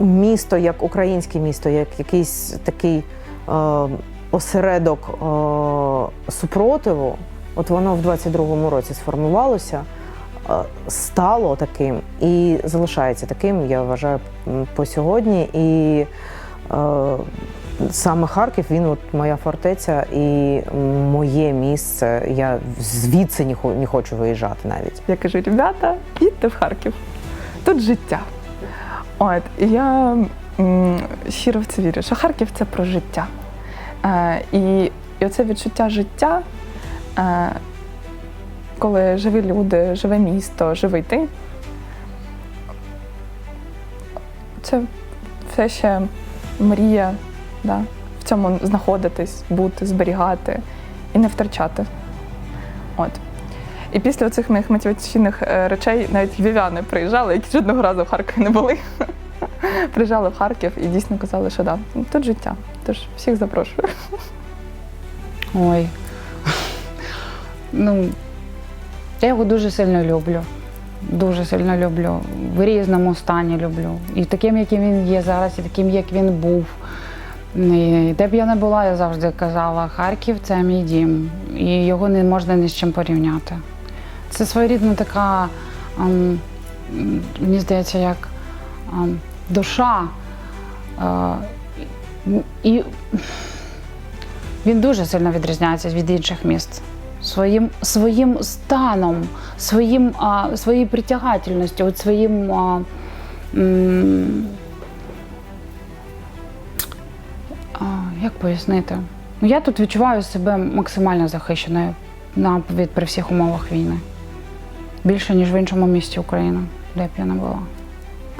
місто як українське місто, як якийсь такий е, осередок е, супротиву, от воно в 22-му році сформувалося, е, стало таким і залишається таким, я вважаю, по сьогодні. І е, саме Харків, він от моя фортеця і моє місце. Я звідси не хочу виїжджати навіть. Я кажу, ребята, їдьте в Харків. Тут життя. От, я щиро в це вірю, що Харків це про життя. Е, і, і оце відчуття життя, е, коли живі люди, живе місто, живий ти. Це все ще мрія, да? в цьому знаходитись, бути, зберігати і не втрачати. От. І після цих моїх мотиваційних е, речей навіть львів'яни приїжджали, які жодного разу в Харкові не були. Приїжджали в Харків і дійсно казали, що да, тут життя. Тож всіх запрошую. Ой. Ну, я його дуже сильно люблю. Дуже сильно люблю. В різному стані люблю. І таким, яким він є зараз, і таким, як він був. І де б я не була, я завжди казала, Харків це мій дім. І його не можна ні з чим порівняти. Це своєрідна така, ем, мені здається, як ем, душа. Е, і він дуже сильно відрізняється від інших міст. Своїм, своїм станом, своїм, а, своєю притягательністю, от своїм. А, а, як пояснити? Ну, я тут відчуваю себе максимально захищеною на, від, при всіх умовах війни. Більше, ніж в іншому місті України, де б я не була.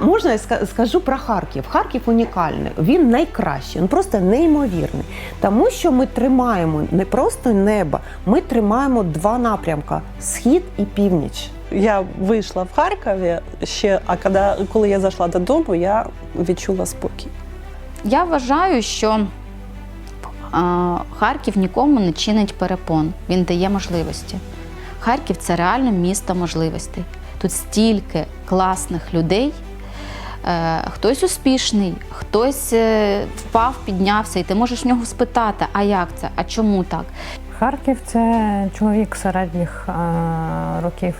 Можна я скажу про Харків? Харків унікальний, він найкращий, він просто неймовірний. Тому що ми тримаємо не просто небо, ми тримаємо два напрямка схід і північ. Я вийшла в Харкові ще, а коли, коли я зайшла додому, я відчула спокій. Я вважаю, що Харків нікому не чинить перепон. Він дає можливості. Харків це реально місто можливостей. Тут стільки класних людей. Е, Хтось успішний, хтось е, впав, піднявся, і ти можеш в нього спитати, а як це, а чому так? Харків це чоловік середніх е, років,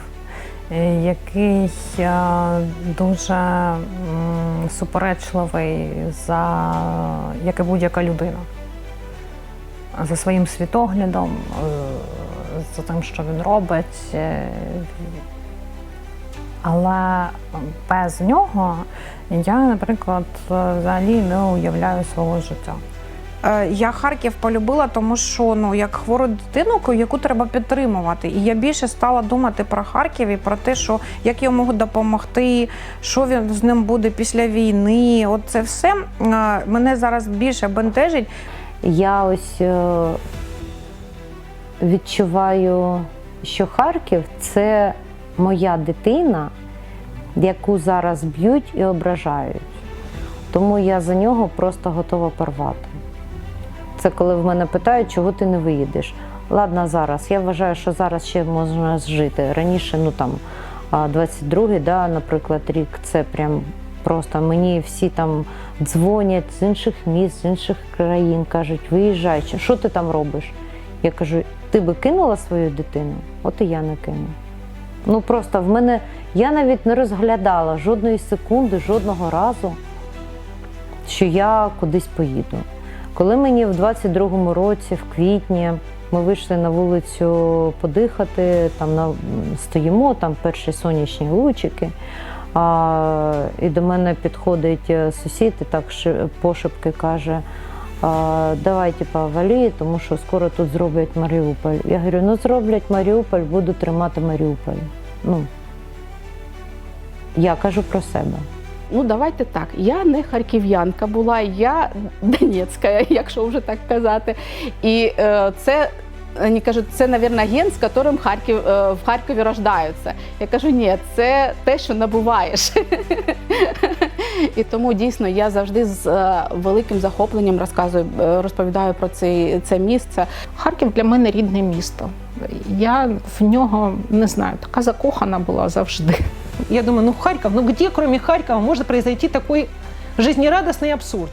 який дуже суперечливий за як і будь-яка людина. За своїм світоглядом, за тим, що він робить. е, Але без нього я, наприклад, взагалі не уявляю свого життя. Е, Я Харків полюбила, тому що ну як хвору дитину, яку треба підтримувати. І я більше стала думати про Харків і про те, що як я можу допомогти, що він з ним буде після війни. От це все е, мене зараз більше бентежить. Я ось відчуваю, що Харків це моя дитина, яку зараз б'ють і ображають. Тому я за нього просто готова порвати. Це коли в мене питають, чого ти не виїдеш. Ладно, зараз. Я вважаю, що зараз ще можна жити. Раніше, ну там, а, 22-й, да, наприклад, рік, це прям просто мені всі там дзвонять з інших міст, з інших країн, кажуть, виїжджай, що ти там робиш? Я кажу, ти би кинула свою дитину? От і я не кину. Ну просто в мене я навіть не розглядала жодної секунди, жодного разу, що я кудись поїду. Коли мені в 22-му році, в квітні, ми вийшли на вулицю подихати, там на, стоїмо, там перші сонячні лучики. А, і до мене підходить е, сусід і так пошепки каже: а, давай, типа, валі, тому що скоро тут зроблять Маріуполь. Я говорю, ну зроблять Маріуполь, буду тримати Маріуполь. Ну, я кажу про себе. Ну, давайте так. Я не харків'янка була, я Донецька, якщо вже так казати. І е, це. Вони кажуть, це, мабуть, ген, з яким Харків, е, в Харкові рождаються. Я кажу, ні, це те, що набуваєш. І тому дійсно я завжди з е, великим захопленням розказую, е, розповідаю про це, це місце. Харків для мене рідне місто. Я в нього не знаю, така закохана була завжди. Я думаю, ну Харьков, ну где кроме Харькова может произойти такой жизнерадостный абсурд?